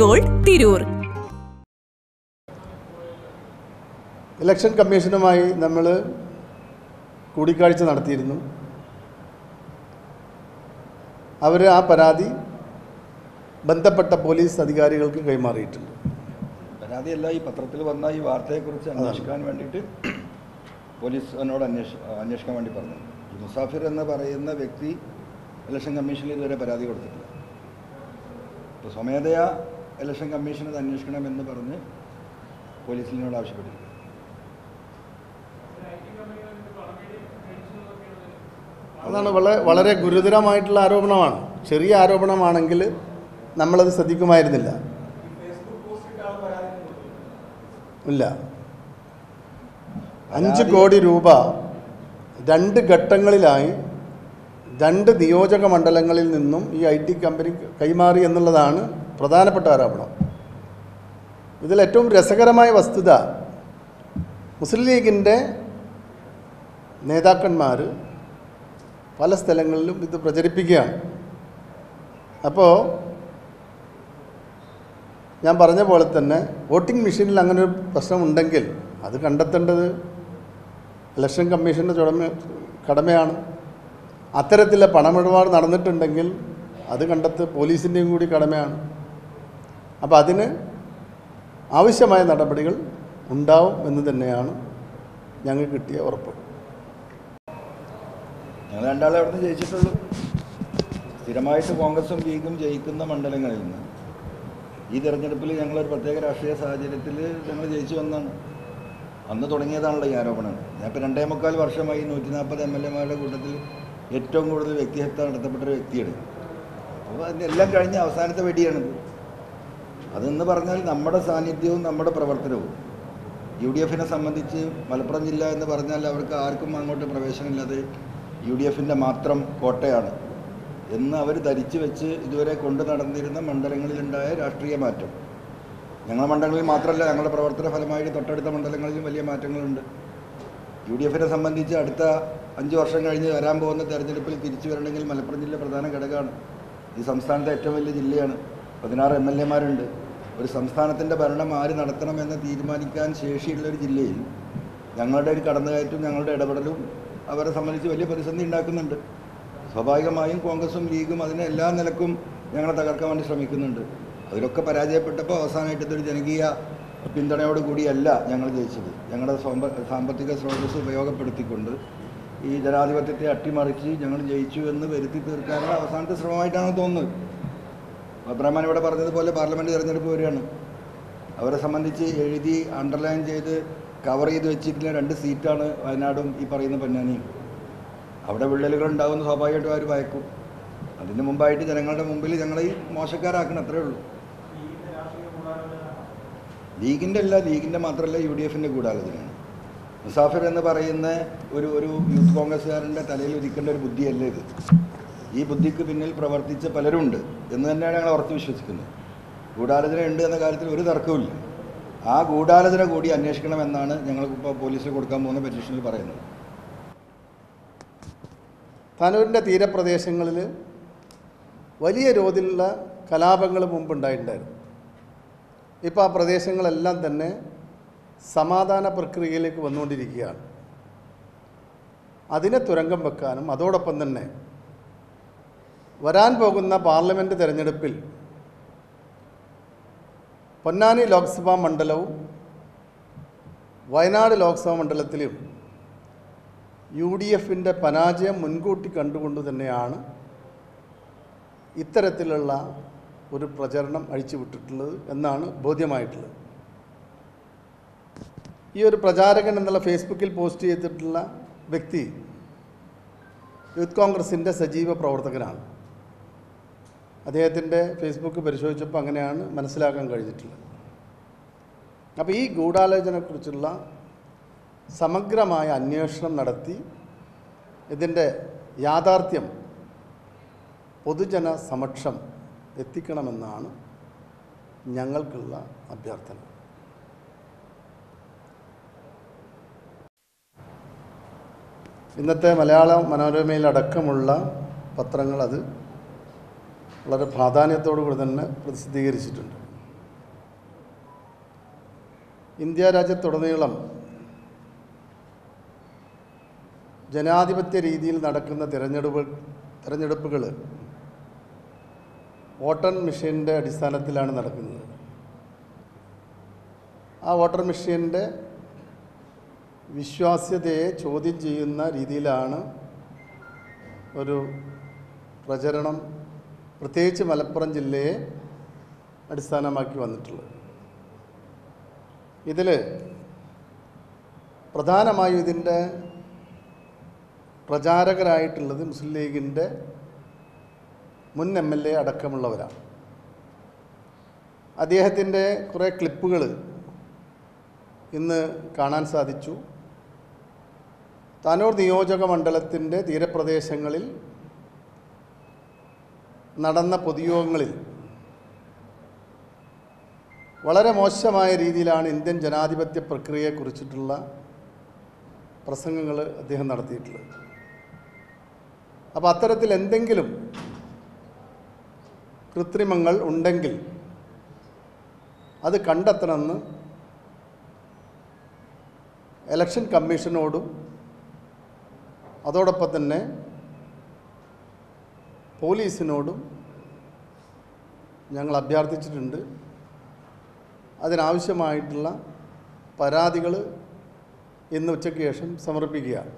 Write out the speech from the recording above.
Gold Tirur. Election കമ്മീഷനുമായി നമ്മൾ കൂടിക്കാഴ്ച നടത്തിയിരുന്നു. അവർ ആ പരാതി ബന്ധപ്പെട്ട പോലീസ് അധികാരികൾക്ക് കൈമാറിയിട്ടുണ്ട്. പരാതിയല്ല ഈ പത്രത്തിൽ വന്ന ഈ വാർത്തയെക്കുറിച്ച് അന്വേഷിക്കാൻ വേണ്ടിയിട്ട് പോലീസ് എന്നോട് അന്വേഷ അന്വേഷിക്കാൻ വേണ്ടി പറഞ്ഞു. ഈ മുസാഫിർ എന്ന് പറയുന്ന വ്യക്തി ഇലക്ഷൻ കമ്മീഷനിൽ ഇതുവരെ പരാതി കൊടുത്തിട്ടില്ല. അപ്പോൾ സ്വമേധയാ ഇലക്ഷൻ കമ്മീഷൻ അത് അന്വേഷിക്കണമെന്ന് പറഞ്ഞ് പോലീസിനോട് ആവശ്യപ്പെട്ടിട്ടുണ്ട് അതാണ് വളരെ വളരെ ഗുരുതരമായിട്ടുള്ള ആരോപണമാണ്. ചെറിയ ആരോപണമാണെങ്കിൽ നമ്മളത് ശ്രദ്ധിക്കുമായിരുന്നില്ല. ഇല്ല. അഞ്ച് കോടി രൂപ രണ്ട് ഘട്ടങ്ങളിലായി രണ്ട് നിയോജക മണ്ഡലങ്ങളിൽ നിന്നും ഈ ഐ ടി കമ്പനി കൈമാറി എന്നുള്ളതാണ് പ്രധാനപ്പെട്ട ആരോപണം. ഇതിൽ ഏറ്റവും രസകരമായ വസ്തുത മുസ്ലിം ലീഗിന്റെ നേതാക്കന്മാർ പല സ്ഥലങ്ങളിലും ഇത് പ്രചരിപ്പിക്കുകയാണ്. അപ്പോൾ ഞാൻ പറഞ്ഞ പോലെ തന്നെ വോട്ടിംഗ് മെഷീനിൽ അങ്ങനെ ഒരു പ്രശ്നമുണ്ടെങ്കിൽ അത് കണ്ടെത്തേണ്ടത് ഇലക്ഷൻ കമ്മീഷന്റെ ചുടമ കടമയാണ്. അത്തരത്തിലെ പണമിടപാട് നടന്നിട്ടുണ്ടെങ്കിൽ അത് കണ്ടെത്ത് പോലീസിന്റെയും കൂടി കടമയാണ്. അപ്പോൾ അതിന് ആവശ്യമായ നടപടികൾ ഉണ്ടാവും എന്ന് തന്നെയാണ് ഞങ്ങൾക്ക് കിട്ടിയ ഉറപ്പ്. ഞങ്ങൾ രണ്ടാളെ അവിടെ നിന്ന് ജയിച്ചിട്ടുള്ളൂ. സ്ഥിരമായിട്ട് കോൺഗ്രസും ലീഗും ജയിക്കുന്ന മണ്ഡലങ്ങളിൽ നിന്ന് ഈ തെരഞ്ഞെടുപ്പിൽ ഞങ്ങളൊരു പ്രത്യേക രാഷ്ട്രീയ സാഹചര്യത്തിൽ ഞങ്ങൾ ജയിച്ചു വന്നാണ് അന്ന് തുടങ്ങിയതാണല്ലോ ഈ ആരോപണം. ഞാനിപ്പോൾ രണ്ടേ മുക്കാൽ വർഷമായി നൂറ്റി നാൽപ്പത് എം എൽ എമാരുടെ കൂട്ടത്തിൽ ഏറ്റവും കൂടുതൽ വ്യക്തിഹത്യ നടത്തപ്പെട്ട ഒരു വ്യക്തിയാണ്. അപ്പോൾ അതിനെല്ലാം കഴിഞ്ഞ അവസാനത്തെ വെടിയാണിത് അതെന്ന് പറഞ്ഞാൽ നമ്മുടെ സാന്നിധ്യവും നമ്മുടെ പ്രവർത്തനവും. യു ഡി എഫിനെ സംബന്ധിച്ച് മലപ്പുറം ജില്ല എന്ന് പറഞ്ഞാൽ അവർക്ക് ആർക്കും അങ്ങോട്ട് പ്രവേശനമില്ലാതെ യു ഡി എഫിന്റെ മാത്രം കോട്ടയാണ് എന്ന് അവർ ധരിച്ചു വെച്ച് ഇതുവരെ കൊണ്ടു നടന്നിരുന്ന മണ്ഡലങ്ങളിലുണ്ടായ രാഷ്ട്രീയ മാറ്റം. ഞങ്ങളുടെ മണ്ഡലങ്ങളിൽ മാത്രമല്ല ഞങ്ങളുടെ പ്രവർത്തന ഫലമായി തൊട്ടടുത്ത മണ്ഡലങ്ങളിലും വലിയ മാറ്റങ്ങളുണ്ട്. യു ഡി എഫിനെ സംബന്ധിച്ച് അടുത്ത അഞ്ച് വർഷം കഴിഞ്ഞ് വരാൻ പോകുന്ന തെരഞ്ഞെടുപ്പിൽ തിരിച്ചു വരണമെങ്കിൽ മലപ്പുറം ജില്ല പ്രധാന ഘടകമാണ്. ഈ സംസ്ഥാനത്തെ ഏറ്റവും വലിയ ജില്ലയാണ്. പതിനാറ് എം എൽ എമാരുണ്ട്. ഒരു സംസ്ഥാനത്തിന്റെ ഭരണം ആര് നടത്തണമെന്ന് തീരുമാനിക്കാൻ ശേഷിയുള്ള ഒരു ജില്ലയിൽ ഞങ്ങളുടെ ഒരു കടന്നുകയറ്റവും ഞങ്ങളുടെ ഇടപെടലും അവരെ സംബന്ധിച്ച് വലിയ പ്രതിസന്ധി ഉണ്ടാക്കുന്നുണ്ട്. സ്വാഭാവികമായും കോൺഗ്രസും ലീഗും അതിനെ എല്ലാ നിലക്കും ഞങ്ങളെ തകർക്കാൻ വേണ്ടി ശ്രമിക്കുന്നുണ്ട്. അതിലൊക്കെ പരാജയപ്പെട്ടപ്പോൾ അവസാനമായിട്ട് ഇതൊരു ജനകീയ പിന്തുണയോടുകൂടിയല്ല ഞങ്ങൾ ജയിച്ചത്. ഞങ്ങളുടെ സാമ്പത്തിക സ്രോതസ് ഉപയോഗപ്പെടുത്തിക്കൊണ്ട് ഈ ജനാധിപത്യത്തെ അട്ടിമറിച്ച് ഞങ്ങൾ ജയിച്ചു എന്ന് വരുത്തി തീർക്കാനുള്ള അവസാനത്തെ ശ്രമമായിട്ടാണ് തോന്നുന്നത്. അബ്രഹ്മാൻ ഇവിടെ പറഞ്ഞതുപോലെ പാർലമെന്റ് തിരഞ്ഞെടുപ്പ് വരികയാണ്. അവരെ സംബന്ധിച്ച് എഴുതി അണ്ടർലൈൻ ചെയ്ത് കവർ ചെയ്ത് വെച്ചിരിക്കുന്ന രണ്ട് സീറ്റാണ് വയനാടും ഈ പറയുന്ന പൊന്നാനിയും. അവിടെ വിള്ളലുകൾ ഉണ്ടാകുന്ന സ്വാഭാവികമായിട്ടും അവർ ഭയക്കും. അതിന് മുമ്പായിട്ട് ജനങ്ങളുടെ മുമ്പിൽ ഞങ്ങളെ ഈ മോശക്കാരാക്കണം അത്രേ ഉള്ളൂ. ലീഗിന്റെ അല്ല ലീഗിന്റെ മാത്രമല്ല യു ഡി എഫിന്റെ ഗൂഢാലോചനയാണ് മുസാഫിർ എന്ന് പറയുന്ന ഒരു ഒരു യൂത്ത് കോൺഗ്രസ്സുകാരന്റെ തലയിൽ ഉദിക്കേണ്ട ഒരു ബുദ്ധിയല്ല ഇത്? ഈ ബുദ്ധിക്ക് പിന്നിൽ പ്രവർത്തിച്ച പലരുണ്ട് എന്ന് തന്നെയാണ് ഞങ്ങൾ ഉറച്ചു വിശ്വസിക്കുന്നത്. ഗൂഢാലോചന ഉണ്ട് എന്ന കാര്യത്തിൽ ഒരു തർക്കവുമില്ല. ആ ഗൂഢാലോചന കൂടി അന്വേഷിക്കണമെന്നാണ് ഞങ്ങൾക്കിപ്പോൾ പോലീസിൽ കൊടുക്കാൻ പോകുന്ന പെറ്റീഷനിൽ പറയുന്നത്. താനൂരിന്റെ തീരപ്രദേശങ്ങളിൽ വലിയ തോതിലുള്ള കലാപങ്ങൾ മുമ്പുണ്ടായിട്ടുണ്ടായിരുന്നു. ഇപ്പോൾ ആ പ്രദേശങ്ങളെല്ലാം തന്നെ സമാധാന പ്രക്രിയയിലേക്ക് വന്നുകൊണ്ടിരിക്കുകയാണ്. അതിനെ തുരങ്കം വെക്കാനും അതോടൊപ്പം തന്നെ വരാൻ പോകുന്ന പാർലമെന്റ് തിരഞ്ഞെടുപ്പിൽ പൊന്നാനി ലോക്സഭാ മണ്ഡലവും വയനാട് ലോക്സഭാ മണ്ഡലത്തിലും യു ഡി എഫിന്റെ പരാജയം മുൻകൂട്ടി കണ്ടുകൊണ്ട് തന്നെയാണ് ഇത്തരത്തിലുള്ള ഒരു പ്രചരണം അഴിച്ചുവിട്ടിട്ടുള്ളത് എന്നാണ് ബോധ്യമായിട്ടുള്ളത്. ഈ ഒരു പ്രചാരകൻ എന്നുള്ള ഫേസ്ബുക്കിൽ പോസ്റ്റ് ചെയ്തിട്ടുള്ള വ്യക്തി യൂത്ത് കോൺഗ്രസിന്റെ സജീവ പ്രവർത്തകനാണ്. അദ്ദേഹത്തിന്റെ ഫേസ്ബുക്ക് പരിശോധിച്ചപ്പോൾ അങ്ങനെയാണ് മനസ്സിലാക്കാൻ കഴിഞ്ഞിട്ടുള്ളത്. അപ്പോൾ ഈ ഗൂഢാലോചനയെക്കുറിച്ചുള്ള സമഗ്രമായ അന്വേഷണം നടത്തി ഇതിന്റെ യാഥാർത്ഥ്യം പൊതുജന സമക്ഷം എത്തിക്കണമെന്നാണ് ഞങ്ങൾക്കുള്ള അഭ്യർത്ഥന. ഇന്നത്തെ മലയാള മനോരമയിലടക്കമുള്ള പത്രങ്ങൾ അത് വളരെ പ്രാധാന്യത്തോടു കൂടി തന്നെ പ്രസിദ്ധീകരിച്ചിട്ടുണ്ട്. ഇന്ത്യ രാജ്യത്തുടനീളം ജനാധിപത്യ രീതിയിൽ നടക്കുന്ന തിരഞ്ഞെടുപ്പ് തിരഞ്ഞെടുപ്പുകൾ വോട്ടർ മെഷീന്റെ അടിസ്ഥാനത്തിലാണ് നടക്കുന്നത്. ആ വോട്ടർ മെഷീന്റെ വിശ്വാസ്യതയെ ചോദ്യം ചെയ്യുന്ന രീതിയിലാണ് ഒരു പ്രചരണം പ്രത്യേകിച്ച് മലപ്പുറം ജില്ലയെ അടിസ്ഥാനമാക്കി വന്നിട്ടുള്ളത്. ഇതിൽ പ്രധാനമായും ഇതിന്റെ പ്രചാരകരായിട്ടുള്ളത് മുസ്ലിം ലീഗിന്റെ മുൻ എം എൽ എ അടക്കമുള്ളവരാണ്. അദ്ദേഹത്തിന്റെ കുറേ ക്ലിപ്പുകൾ ഇന്ന് കാണാൻ സാധിച്ചു. താനൂർ നിയോജക മണ്ഡലത്തിന്റെ തീരപ്രദേശങ്ങളിൽ നടന്ന പൊതുയോഗങ്ങളിൽ വളരെ മോശമായ രീതിയിലാണ് ഇന്ത്യൻ ജനാധിപത്യ പ്രക്രിയയെക്കുറിച്ചിട്ടുള്ള പ്രസംഗങ്ങൾ അദ്ദേഹം നടത്തിയിട്ടുള്ളത്. അപ്പോൾ അത്തരത്തിൽ എന്തെങ്കിലും കൃത്രിമങ്ങൾ ഉണ്ടെങ്കിൽ അത് കണ്ടെത്തണമെന്ന് ഇലക്ഷൻ കമ്മീഷനോടും അതോടൊപ്പം തന്നെ പോലീസിനോടും ഞങ്ങൾ അഭ്യർത്ഥിച്ചിട്ടുണ്ട് അതിനാവശ്യമായിട്ടുള്ള പരാതികൾ ഇന്ന് ഉച്ചയ്ക്ക് ശേഷം സമർപ്പിക്കുകയാണ്.